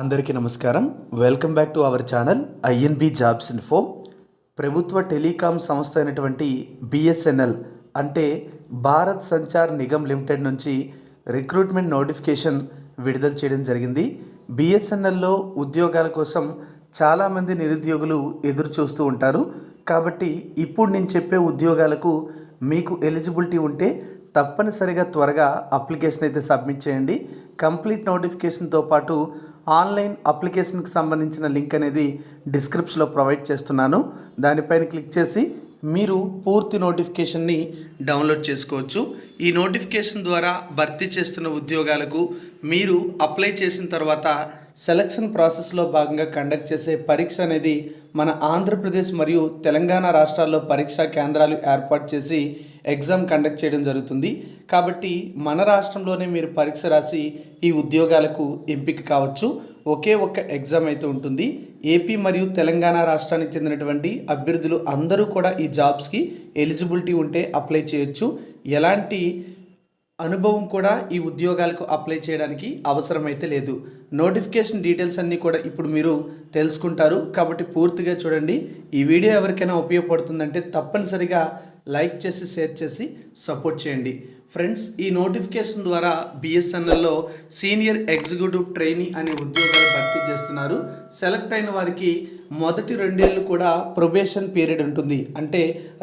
అందరికీ నమస్కారం. Welcome back to our channel INB jobs info ప్రభుత్వ టెలికాం సంస్థ అయినటువంటి బిఎస్ఎన్ఎల్ అంటే భారత్ సంచార్ నిగమ్ లిమిటెడ్ నుంచి రిక్రూట్మెంట్ నోటిఫికేషన్ విడుదల చేయడం జరిగింది. బిఎస్ఎన్ఎల్లో ఉద్యోగాల కోసం చాలామంది నిరుద్యోగులు ఎదురు చూస్తూ ఉంటారు. కాబట్టి ఇప్పుడు నేను చెప్పే ఉద్యోగాలకు మీకు ఎలిజిబిలిటీ ఉంటే తప్పనిసరిగా త్వరగా అప్లికేషన్ అయితే సబ్మిట్ చేయండి. కంప్లీట్ నోటిఫికేషన్తో పాటు ఆన్లైన్ అప్లికేషన్కి సంబంధించిన లింక్ అనేది డిస్క్రిప్షన్లో ప్రొవైడ్ చేస్తున్నాను. దానిపైన క్లిక్ చేసి మీరు పూర్తి నోటిఫికేషన్ని డౌన్లోడ్ చేసుకోవచ్చు. ఈ నోటిఫికేషన్ ద్వారా భర్తీ చేస్తున్న ఉద్యోగాలకు మీరు అప్లై చేసిన తర్వాత సెలక్షన్ ప్రాసెస్లో భాగంగా కండక్ట్ చేసే పరీక్ష అనేది మన ఆంధ్రప్రదేశ్ మరియు తెలంగాణ రాష్ట్రాల్లో పరీక్షా కేంద్రాలు ఏర్పాటు చేసి ఎగ్జామ్ కండక్ట్ చేయడం జరుగుతుంది. కాబట్టి మన రాష్ట్రంలోనే మీరు పరీక్ష రాసి ఈ ఉద్యోగాలకు ఎంపిక కావచ్చు. ఒకే ఒక్క ఎగ్జామ్ అయితే ఉంటుంది. ఏపీ మరియు తెలంగాణ రాష్ట్రానికి చెందినటువంటి అభ్యర్థులు అందరూ కూడా ఈ జాబ్స్కి ఎలిజిబిలిటీ ఉంటే అప్లై చేయొచ్చు. ఎలాంటి అనుభవం కూడా ఈ ఉద్యోగాలకు అప్లై చేయడానికి అవసరమైతే లేదు. నోటిఫికేషన్ డీటెయిల్స్ అన్నీ కూడా ఇప్పుడు మీరు తెలుసుకుంటారు. కాబట్టి పూర్తిగా చూడండి. ఈ వీడియో ఎవరికైనా ఉపయోగపడుతుందంటే తప్పనిసరిగా లైక్ చేసి షేర్ చేసి సపోర్ట్ చేయండి. ఫ్రెండ్స్ ఈ నోటిఫికేషన్ ద్వారా బిఎస్ఎన్ఎల్లో సీనియర్ ఎగ్జిక్యూటివ్ ట్రైనీ అనే ఉద్యోగాలు భర్తీ చేస్తున్నారు. సెలెక్ట్ అయిన వారికి మొదటి రెండేళ్ళు కూడా ప్రొబేషన్ పీరియడ్ ఉంటుంది. అంటే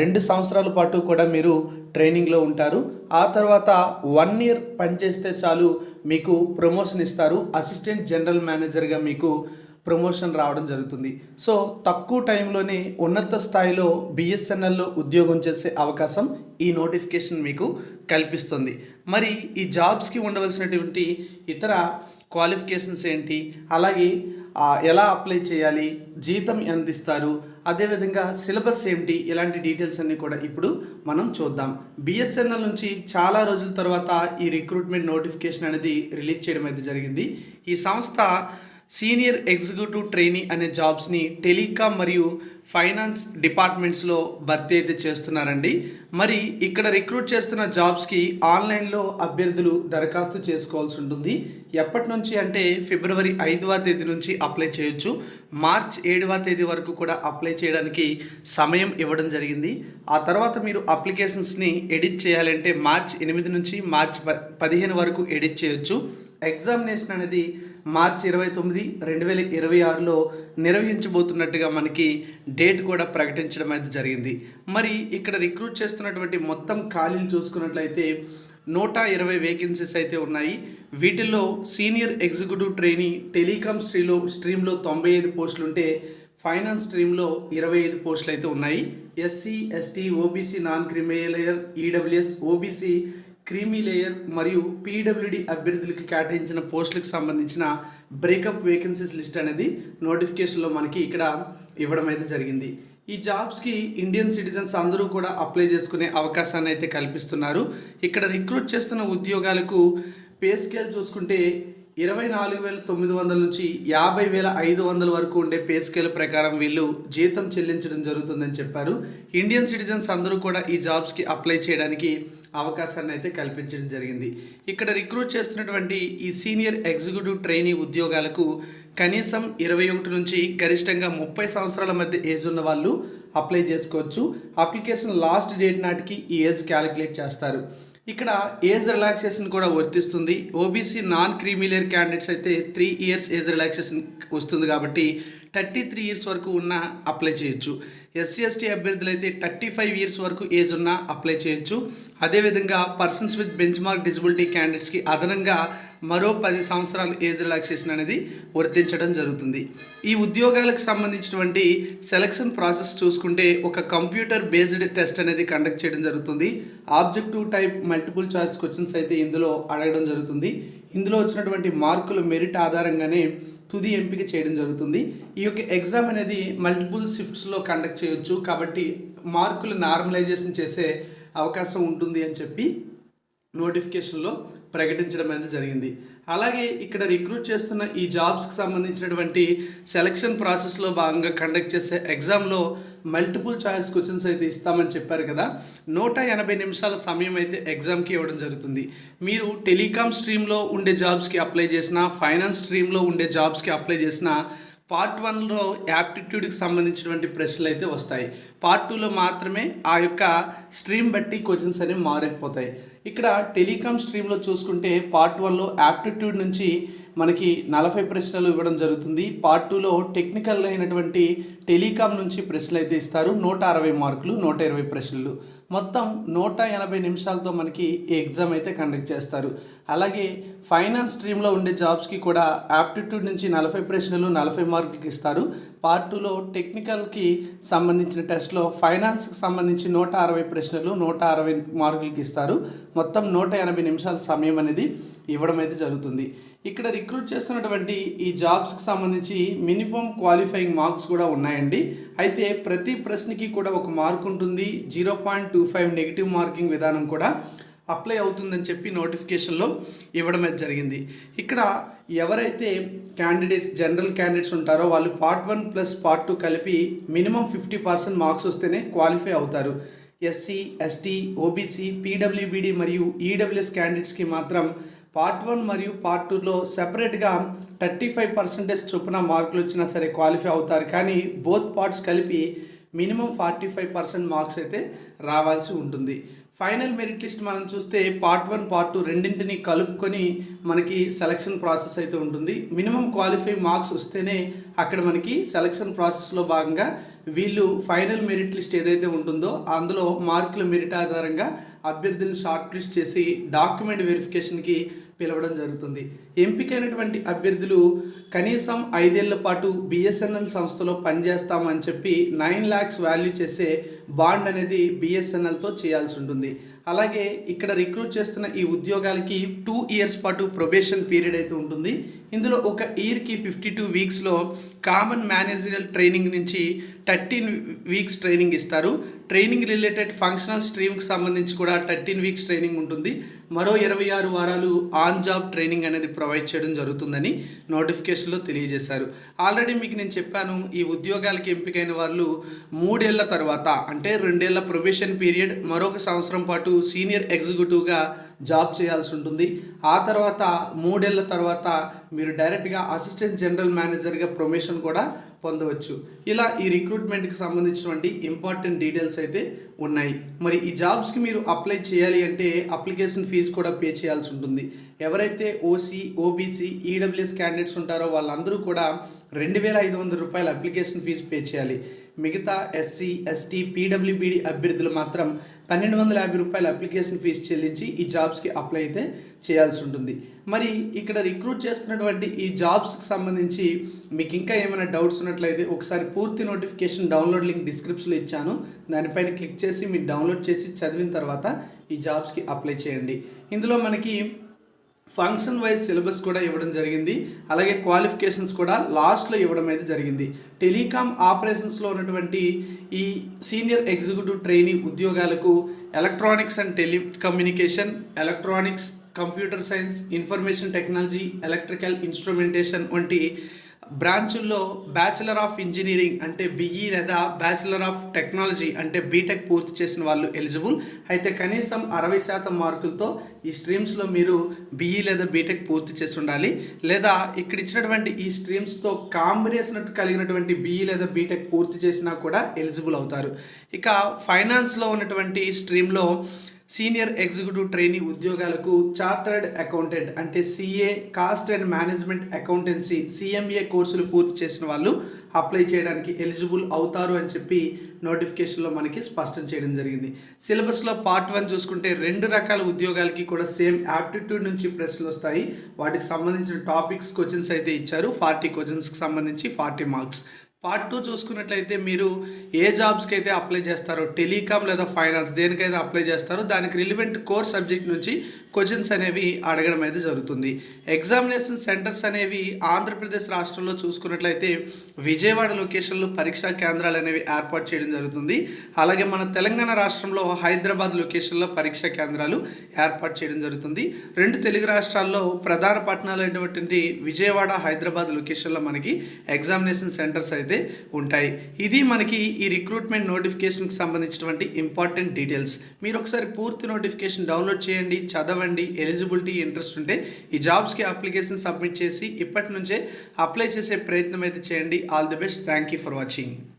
రెండు సంవత్సరాల పాటు కూడా మీరు ట్రైనింగ్లో ఉంటారు. ఆ తర్వాత వన్ ఇయర్ పనిచేస్తే చాలు మీకు ప్రమోషన్ ఇస్తారు. అసిస్టెంట్ జనరల్ మేనేజర్గా మీకు ప్రమోషన్ రావడం జరుగుతుంది. సో తక్కువ టైంలోనే ఉన్నత స్థాయిలో బిఎస్ఎన్ఎల్లో ఉద్యోగం చేసే అవకాశం ఈ నోటిఫికేషన్ మీకు కల్పిస్తుంది. మరి ఈ జాబ్స్కి ఉండవలసినటువంటి ఇతర క్వాలిఫికేషన్స్ ఏంటి? అలాగే ఎలా అప్లై చేయాలి? జీతం ఎంత ఇస్తారు అదేవిధంగా సిలబస్ ఏమిటి ఇలాంటి డీటెయిల్స్ అన్నీ కూడా ఇప్పుడు మనం చూద్దాం. బిఎస్ఎన్ఎల్ నుంచి చాలా రోజుల తర్వాత ఈ రిక్రూట్మెంట్ నోటిఫికేషన్ అనేది రిలీజ్ చేయడం అయితే జరిగింది. ఈ సంస్థ సీనియర్ ఎగ్జిక్యూటివ్ ట్రైనీ అనే జాబ్స్ని టెలికాం మరియు ఫైనాన్స్ డిపార్ట్మెంట్స్లో భర్తీ అయితే చేస్తున్నారండి. మరి ఇక్కడ రిక్రూట్ చేస్తున్న జాబ్స్కి ఆన్లైన్లో అభ్యర్థులు దరఖాస్తు చేసుకోవాల్సి ఉంటుంది. ఎప్పటి నుంచి అంటే ఫిబ్రవరి ఐదవ తేదీ నుంచి అప్లై చేయొచ్చు. మార్చ్ ఏడవ తేదీ వరకు కూడా అప్లై చేయడానికి సమయం ఇవ్వడం జరిగింది. ఆ తర్వాత మీరు అప్లికేషన్స్ని ఎడిట్ చేయాలంటే మార్చ్ ఎనిమిది నుంచి మార్చ్ ప పదిహేను వరకు ఎడిట్ చేయొచ్చు. ఎగ్జామినేషన్ అనేది మార్చి ఇరవై తొమ్మిది రెండు వేల ఇరవై ఆరులో నిర్వహించబోతున్నట్టుగా మనకి డేట్ కూడా ప్రకటించడం అయితే జరిగింది. మరి ఇక్కడ రిక్రూట్ చేస్తున్నటువంటి మొత్తం ఖాళీలు చూసుకున్నట్లయితే నూట ఇరవై వేకెన్సీస్ అయితే ఉన్నాయి. వీటిల్లో సీనియర్ ఎగ్జిక్యూటివ్ ట్రైనీ టెలికాం స్ట్రీలో స్ట్రీమ్లో తొంభై ఐదు పోస్టులు ఉంటే ఫైనాన్స్ స్ట్రీమ్లో ఇరవై ఐదు పోస్టులు అయితే ఉన్నాయి. SC ST OBC non creamy layer EWS OBC creamy layer మరియు పీడబ్ల్యూడి అభ్యర్థులకి కేటాయించిన పోస్టులకు సంబంధించిన బ్రేకప్ వేకెన్సీస్ లిస్ట్ అనేది నోటిఫికేషన్లో మనకి ఇక్కడ ఇవ్వడం అయితే జరిగింది. ఈ జాబ్స్కి ఇండియన్ సిటిజన్స్ అందరూ కూడా అప్లై చేసుకునే అవకాశాన్ని అయితే కల్పిస్తున్నారు. ఇక్కడ రిక్రూట్ చేస్తున్న ఉద్యోగాలకు పే స్కేల్ చూసుకుంటే ఇరవై నాలుగు వేల తొమ్మిది వందల నుంచి యాభై వేల ఐదు వందల వరకు ఉండే పే స్కేల్ ప్రకారం వీళ్ళు జీతం చెల్లించడం జరుగుతుందని చెప్పారు. ఇండియన్ సిటిజన్స్ అందరూ కూడా ఈ జాబ్స్కి అప్లై చేయడానికి అవకాశాన్ని అయితే కల్పించడం జరిగింది. ఇక్కడ రిక్రూట్ చేస్తున్నటువంటి ఈ సీనియర్ ఎగ్జిక్యూటివ్ ట్రైనీ ఉద్యోగాలకు కనీసం ఇరవై ఒకటి నుంచి గరిష్టంగా ముప్పై సంవత్సరాల మధ్య ఏజ్ ఉన్న వాళ్ళు అప్లై చేసుకోవచ్చు. అప్లికేషన్ లాస్ట్ డేట్ నాటికి ఈ ఏజ్ క్యాలిక్యులేట్ చేస్తారు. ఇక్కడ ఏజ్ రిలాక్సేషన్ కూడా వర్తిస్తుంది. OBC non creamy layer candidates అయితే త్రీ ఇయర్స్ ఏజ్ రిలాక్సేషన్ వస్తుంది కాబట్టి థర్టీ త్రీ ఇయర్స్ వరకు ఉన్న అప్లై చేయొచ్చు. ఎస్సీ ఎస్టీ అభ్యర్థులు అయితే థర్టీ ఫైవ్ ఇయర్స్ వరకు ఏజ్ ఉన్న అప్లై చేయొచ్చు. అదేవిధంగా persons with benchmark disability క్యాండిడేట్స్కి అదనంగా మరో పది సంవత్సరాలు ఏజ్ రిలాక్సేషన్ అనేది వర్తించడం జరుగుతుంది. ఈ ఉద్యోగాలకు సంబంధించినటువంటి సెలక్షన్ ప్రాసెస్ చూసుకుంటే ఒక కంప్యూటర్ బేస్డ్ టెస్ట్ అనేది కండక్ట్ చేయడం జరుగుతుంది. Objective type multiple choice questions అయితే ఇందులో అడగడం జరుగుతుంది. ఇందులో వచ్చినటువంటి మార్కులు మెరిట్ ఆధారంగానే తుది ఎంపిక చేయడం జరుగుతుంది. ఈ యొక్క ఎగ్జామ్ అనేది మల్టిపుల్ షిఫ్ట్స్లో కండక్ట్ చేయొచ్చు. కాబట్టి మార్కులు నార్మలైజేషన్ చేసే అవకాశం ఉంటుంది అని చెప్పి నోటిఫికేషన్లో ప్రకటించడం అనేది జరిగింది. అలాగే ఇక్కడ రిక్రూట్ చేస్తున్న ఈ జాబ్స్కి సంబంధించినటువంటి సెలక్షన్ ప్రాసెస్లో భాగంగా కండక్ట్ చేసే ఎగ్జామ్లో మల్టిపుల్ ఛాయిస్ క్వశ్చన్స్ అయితే ఇస్తామని చెప్పారు కదా. నూట ఎనభై నిమిషాల సమయం అయితే ఎగ్జామ్కి ఇవ్వడం జరుగుతుంది. మీరు టెలికామ్ స్ట్రీమ్లో ఉండే జాబ్స్కి అప్లై చేసిన ఫైనాన్స్ స్ట్రీమ్లో ఉండే జాబ్స్కి అప్లై చేసిన పార్ట్ వన్లో యాప్టిట్యూడ్కి సంబంధించినటువంటి ప్రశ్నలు అయితే వస్తాయి. పార్ట్ టూలో మాత్రమే ఆ యొక్క స్ట్రీమ్ బట్టి క్వశ్చన్స్ అనేవి మారిపోతాయి. ఇక్కడ టెలికామ్ స్ట్రీమ్లో చూసుకుంటే పార్ట్ వన్లో యాప్టిట్యూడ్ నుంచి మనకి నలభై ప్రశ్నలు ఇవ్వడం జరుగుతుంది. పార్ట్ టూలో టెక్నికల్ అయినటువంటి టెలికామ్ నుంచి ప్రశ్నలు అయితే ఇస్తారు. నూట అరవై మార్కులు నూట ఇరవై ప్రశ్నలు. మొత్తం నూట ఎనభై నిమిషాలతో మనకి ఈ ఎగ్జామ్ అయితే కండక్ట్ చేస్తారు. అలాగే ఫైనాన్స్ స్ట్రీమ్లో ఉండే జాబ్స్కి కూడా యాప్టిట్యూడ్ నుంచి నలభై ప్రశ్నలు నలభై మార్కులకి ఇస్తారు. పార్ట్ టూలో టెక్నికల్కి సంబంధించిన టెస్ట్లో ఫైనాన్స్కి సంబంధించి నూట అరవై ప్రశ్నలు నూట అరవై మార్కులకి ఇస్తారు. మొత్తం నూట ఎనభై నిమిషాల సమయం అనేది ఇవ్వడం అయితే జరుగుతుంది. ఇక్కడ రిక్రూట్ చేస్తున్నటువంటి ఈ జాబ్స్కి సంబంధించి మినిమం క్వాలిఫైయింగ్ మార్క్స్ కూడా ఉన్నాయండి. అయితే ప్రతి ప్రశ్నకి కూడా ఒక మార్క్ ఉంటుంది. Zero point two five negative marking విధానం కూడా అప్లై అవుతుందని చెప్పి నోటిఫికేషన్లో ఇవ్వడం జరిగింది. ఇక్కడ ఎవరైతే క్యాండిడేట్స్ జనరల్ క్యాండిడేట్స్ ఉంటారో వాళ్ళు part one plus part two కలిపి మినిమం ఫిఫ్టీ పర్సెంట్ మార్క్స్ వస్తేనే క్వాలిఫై అవుతారు. ఎస్సీ ఎస్టీ ఓబీసీ పీడబ్ల్యూబీడీ మరియు ఈడబ్ల్యూఎస్ క్యాండిడేట్స్కి మాత్రం పార్ట్ వన్ మరియు పార్ట్ టూలో సెపరేట్గా థర్టీ ఫైవ్ పర్సెంటేజ్ చొప్పున మార్కులు వచ్చినా సరే క్వాలిఫై అవుతారు. కానీ బోత్ పార్ట్స్ కలిపి minimum forty five percent marks అయితే రావాల్సి ఉంటుంది. ఫైనల్ మెరిట్ లిస్ట్ మనం చూస్తే పార్ట్ వన్ పార్ట్ టూ రెండింటిని కలుపుకొని మనకి సెలక్షన్ ప్రాసెస్ అయితే ఉంటుంది. మినిమం క్వాలిఫై మార్క్స్ వస్తేనే అక్కడ మనకి సెలక్షన్ ప్రాసెస్లో భాగంగా వీళ్ళు ఫైనల్ మెరిట్ లిస్ట్ ఏదైతే ఉంటుందో అందులో మార్కుల మెరిట్ ఆధారంగా అభ్యర్థులను షార్ట్ లిస్ట్ చేసి డాక్యుమెంట్ వెరిఫికేషన్కి పిలవడం జరుగుతుంది. ఎంపికైనటువంటి అభ్యర్థులు కనీసం ఐదేళ్ళ పాటు బిఎస్ఎన్ఎల్ సంస్థలో పనిచేస్తామని చెప్పి నైన్ ల్యాక్స్ వాల్యూ చేసే బాండ్ అనేది బిఎస్ఎన్ఎల్తో చేయాల్సి ఉంటుంది. అలాగే ఇక్కడ రిక్రూట్ చేస్తున్న ఈ ఉద్యోగాలకి టూ ఇయర్స్ పాటు ప్రొబేషన్ పీరియడ్ అయితే ఉంటుంది. ఇందులో ఒక ఇయర్కి ఫిఫ్టీ టూ వీక్స్లో కామన్ మేనేజరియల్ ట్రైనింగ్ నుంచి థర్టీన్ వీక్స్ ట్రైనింగ్ ఇస్తారు. ట్రైనింగ్ రిలేటెడ్ ఫంక్షనల్ స్ట్రీమ్కి సంబంధించి కూడా థర్టీన్ వీక్స్ ట్రైనింగ్ ఉంటుంది. మరో ఇరవై ఆరు వారాలు ఆన్ జాబ్ ట్రైనింగ్ అనేది ప్రొవైడ్ చేయడం జరుగుతుందని నోటిఫికేషన్లో తెలియజేశారు. ఆల్రెడీ మీకు నేను చెప్పాను ఈ ఉద్యోగాలకి ఎంపికైన వాళ్ళు మూడేళ్ళ తర్వాత అంటే రెండేళ్ళ ప్రొబేషన్ పీరియడ్ మరొక సంవత్సరం పాటు సీనియర్ ఎగ్జిక్యూటివ్గా జాబ్ చేయాల్సి ఉంటుంది. ఆ తర్వాత మూడేళ్ళ తర్వాత మీరు డైరెక్ట్గా అసిస్టెంట్ జనరల్ మేనేజర్గా ప్రొమోషన్ కూడా పొందవచ్చు. ఇలా ఈ రిక్రూట్మెంట్కి సంబంధించినటువంటి ఇంపార్టెంట్ డీటెయిల్స్ అయితే ఉన్నాయి. మరి ఈ జాబ్స్కి మీరు అప్లై చేయాలి అంటే అప్లికేషన్ ఫీజు కూడా పే చేయాల్సి ఉంటుంది. ఎవరైతే ఓసీ ఓబీసీ ఈడబ్ల్యూఎస్ క్యాండిడేట్స్ ఉంటారో వాళ్ళందరూ కూడా రెండు వేల ఐదు వందల రూపాయల అప్లికేషన్ ఫీజు పే చేయాలి. మిగతా ఎస్సీ ఎస్టీ పీడబ్ల్యూబీడీ అభ్యర్థులు మాత్రం పన్నెండు వందల యాభై రూపాయల అప్లికేషన్ ఫీజు చెల్లించి ఈ జాబ్స్కి అప్లై అయితే చేయాల్సి ఉంటుంది. మరి ఇక్కడ రిక్రూట్ చేస్తున్నటువంటి ఈ జాబ్స్కి సంబంధించి మీకు ఇంకా ఏమైనా డౌట్స్ ఉన్నట్లయితే ఒకసారి పూర్తి నోటిఫికేషన్ డౌన్లోడ్ లింక్ డిస్క్రిప్షన్లో ఇచ్చాను. దానిపైన క్లిక్ చేసి మీరు డౌన్లోడ్ చేసి చదివిన తర్వాత ఈ జాబ్స్కి అప్లై చేయండి. ఇందులో మనకి ఫంక్షన్ వైజ్ సిలబస్ కూడా ఇవ్వడం జరిగింది. అలాగే క్వాలిఫికేషన్స్ కూడా లాస్ట్లో ఇవ్వడం అయితే జరిగింది. టెలికామ్ ఆపరేషన్స్లో ఉన్నటువంటి ఈ సీనియర్ ఎగ్జిక్యూటివ్ ట్రైనింగ్ ఉద్యోగాలకు electronics and telecommunication electronics computer science information technology electrical instrumentation వంటి బ్రాంచుల్లో బ్యాచిలర్ ఆఫ్ ఇంజనీరింగ్ అంటే బిఈ లేదా బ్యాచిలర్ ఆఫ్ టెక్నాలజీ అంటే బీటెక్ పూర్తి చేసిన వాళ్ళు ఎలిజిబుల్. అయితే కనీసం అరవై శాతం మార్కులతో ఈ స్ట్రీమ్స్లో మీరు బిఈ లేదా బీటెక్ పూర్తి చేసి ఉండాలి. లేదా ఇక్కడ ఇచ్చినటువంటి ఈ స్ట్రీమ్స్తో కాంబినేషన్ కలిగినటువంటి బిఈ లేదా బీటెక్ పూర్తి చేసినా కూడా ఎలిజిబుల్ అవుతారు. ఇక ఫైనాన్స్లో ఉన్నటువంటి స్ట్రీమ్లో సీనియర్ ఎగ్జిక్యూటివ్ ట్రైనీ ఉద్యోగాలకు చార్టర్డ్ అకౌంటెంట్ అంటే CA cost and management accountancy CMA కోర్సులు పూర్తి చేసిన వాళ్ళు అప్లై చేయడానికి ఎలిజిబుల్ అవుతారు అని చెప్పి నోటిఫికేషన్లో మనకి స్పష్టం చేయడం జరిగింది. సిలబస్లో పార్ట్ వన్ చూసుకుంటే రెండు రకాల ఉద్యోగాలకి కూడా సేమ్ యాప్టిట్యూడ్ నుంచి ప్రశ్నలు వస్తాయి. వాటికి సంబంధించిన టాపిక్స్ క్వశ్చన్స్ అయితే ఇచ్చారు. ఫార్టీ క్వశ్చన్స్కి సంబంధించి ఫార్టీ మార్క్స్. పార్ట్ టూ చూసుకున్నట్లయితే మీరు ఏ జాబ్స్కి అయితే అప్లై చేస్తారో టెలికామ్ లేదా ఫైనాన్స్ దేనికైతే అప్లై చేస్తారో దానికి రిలివెంట్ కోర్ సబ్జెక్ట్ నుంచి క్వశ్చన్స్ అనేవి అడగడం అయితే జరుగుతుంది. ఎగ్జామినేషన్ సెంటర్స్ అనేవి ఆంధ్రప్రదేశ్ రాష్ట్రంలో చూసుకున్నట్లయితే విజయవాడ లొకేషన్లో పరీక్షా కేంద్రాలు అనేవి ఏర్పాటు చేయడం జరుగుతుంది. అలాగే మన తెలంగాణ రాష్ట్రంలో హైదరాబాద్ లొకేషన్లో పరీక్షా కేంద్రాలు ఏర్పాటు చేయడం జరుగుతుంది. రెండు తెలుగు రాష్ట్రాల్లో ప్రధాన పట్టణాలు అయినటువంటి విజయవాడ హైదరాబాద్ లొకేషన్లో మనకి ఎగ్జామినేషన్ సెంటర్స్ అయితే అయితే ఉంటాయి. ఇది మనకి ఈ రిక్రూట్మెంట్ నోటిఫికేషన్కి సంబంధించినటువంటి ఇంపార్టెంట్ డీటెయిల్స్ మీరు ఒకసారి పూర్తి నోటిఫికేషన్ డౌన్లోడ్ చేయండి చదవండి ఎలిజిబిలిటీ ఇంట్రెస్ట్ ఉంటే ఈ జాబ్స్కి అప్లికేషన్ సబ్మిట్ చేసి ఇప్పటి నుంచే అప్లై చేసే ప్రయత్నం అయితే చేయండి. All the best thank you for watching